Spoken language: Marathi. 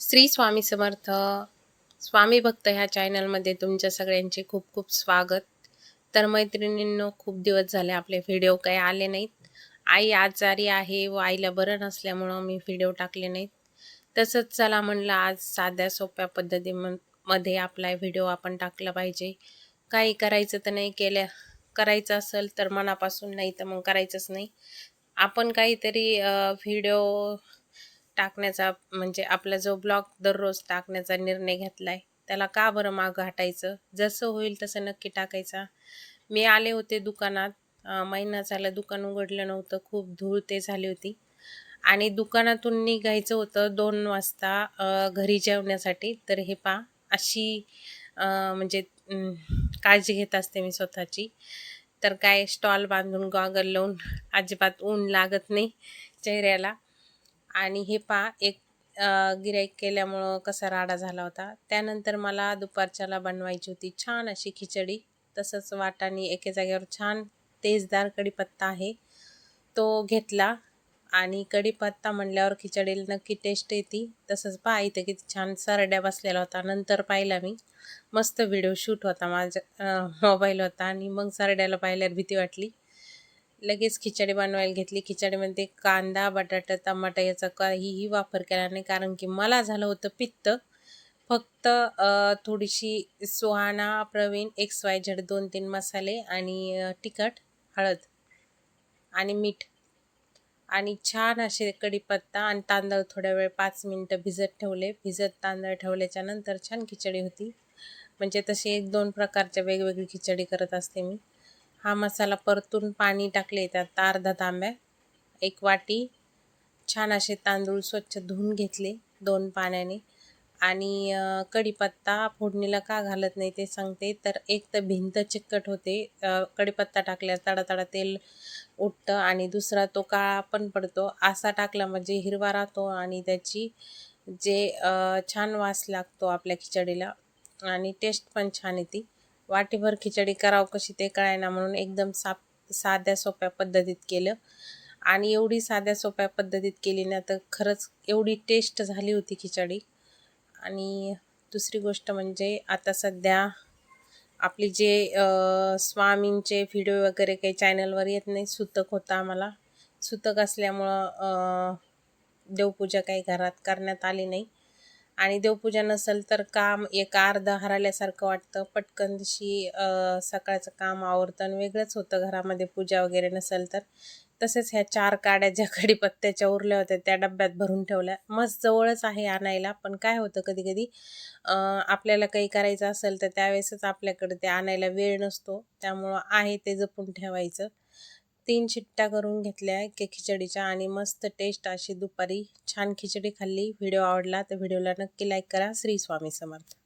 श्री स्वामी समर्थ स्वामी भक्त ह्या चॅनलमध्ये तुमच्या सगळ्यांचे खूप खूप स्वागत. तर मैत्रिणींनो खूप दिवस झाले आपले व्हिडिओ काही आले नाहीत. आई आजारी आहे व आईला बरं नसल्यामुळं मी व्हिडिओ टाकले नाहीत. तसंच चला म्हणलं आज साध्या सोप्या पद्धतीमध्ये आपला व्हिडिओ आपण टाकला पाहिजे. काही करायचं तर नाही केल्या करायचं असेल तर मनापासून नाही तर मग करायचंच नाही. आपण काहीतरी व्हिडिओ टाकण्याचा म्हणजे आपला जो ब्लॉग दररोज टाकण्याचा निर्णय घेतला आहे त्याला का बरं मागं हटायचं? जसं होईल तसं नक्की टाकायचा. मी आले होते दुकानात. महिना झाला दुकान उघडलं नव्हतं. खूप धूळ ते झाली होती. आणि दुकानातून निघायचं होतं दोन वाजता घरी जेवण्यासाठी. तर हे पा अशी म्हणजे काळजी घेत असते मी स्वतःची. तर काय स्टॉल बांधून गॉगल लावून अजिबात ऊन लागत नाही चेहऱ्याला. आणि हे पा एक गिराईक केल्यामुळं कसा राडा झाला होता. त्यानंतर मला दुपारच्याला बनवायची होती छान अशी खिचडी. तसंच वाटाने एके जागेवर छान तेजदार कढीपत्ता आहे. तो घेतला आणि कढीपत्ता म्हणल्यावर खिचडीला नक्की टेस्ट येते. तसंच पहा इथे किती छान सरड्या बसलेला होता नंतर पाहिला मी. मस्त व्हिडिओ शूट होता माझ्या मोबाईल होता आणि मग सरड्याला पाहिल्यावर भीती वाटली. लगेच खिचडी बनवायला घेतली. खिचडीमध्ये कांदा बटाटा टमाटा याचा काहीही वापर केला नाही. कारण की मला झालं होतं पित्त. फक्त थोडीशी Suhana Pravin X Y Z दोन तीन मसाले आणि तिखट हळद आणि मीठ. आणि छान असे कढीपत्ता आणि तांदळ थोड्या वेळ पाच मिनटं भिजत ठेवले. भिजत तांदळ ठेवल्याच्या नंतर छान खिचडी होती. म्हणजे तशी एक दोन प्रकारच्या वेगवेगळी खिचडी करत असते मी. हा मसाला परतून पाणी टाकले त्यात अर्धा तांब्या एक वाटी छान असे तांदूळ स्वच्छ धुवून घेतले दोन पाण्याने. आणि कढीपत्ता फोडणीला का घालत नाही ते सांगते. तर एक तर भिंत चिकट होते. कढीपत्ता टाकल्या तडातडा तेल उठतं आणि दुसरा तो काळा पण पडतो. असा टाकला म्हणजे हिरवा राहतो आणि त्याची जे छान वास लागतो आपल्या खिचडीला. आणि टेस्ट पण छान येते. वाटीभर खिचडी करावं कशी ते कळायना म्हणून एकदम साप साध्या सोप्या पद्धतीत केलं. आणि एवढी साध्या सोप्या पद्धतीत केली ना तर खरंच एवढी टेस्ट झाली होती खिचडी. आणि दुसरी गोष्ट म्हणजे आता सध्या आपली जे स्वामींचे व्हिडिओ वगैरे काही चॅनलवर येत नाही सुतक होता आम्हाला. सुतक असल्यामुळं देवपूजा काही घरात करण्यात आली नाही. आणि देवपूजा नसेल तर काम एक अर्ध हराल्यासारखं वाटतं. पटकन दिवशी सकाळचं काम आवरतं वेगळंच होतं घरामध्ये पूजा वगैरे नसेल तर. तसेच ह्या चार काड्या ज्या कडीपत्त्याच्या उरल्या होत्या त्या डब्यात भरून ठेवल्या. मस्त जवळच आहे आणायला पण काय होतं कधी कधी आपल्याला काही करायचं असेल तर त्यावेळेसच आपल्याकडे ते आणायला वेळ नसतो. त्यामुळं आहे ते जपून ठेवायचं. तीन शिट्ट्या करून घेतल्या के खिचडीच्या आणि मस्त टेस्ट अशी दुपारी छान खिचडी खाल्ली. व्हिडिओ आवडला तर व्हिडिओला नक्की लाईक करा. श्री स्वामी समर्थ.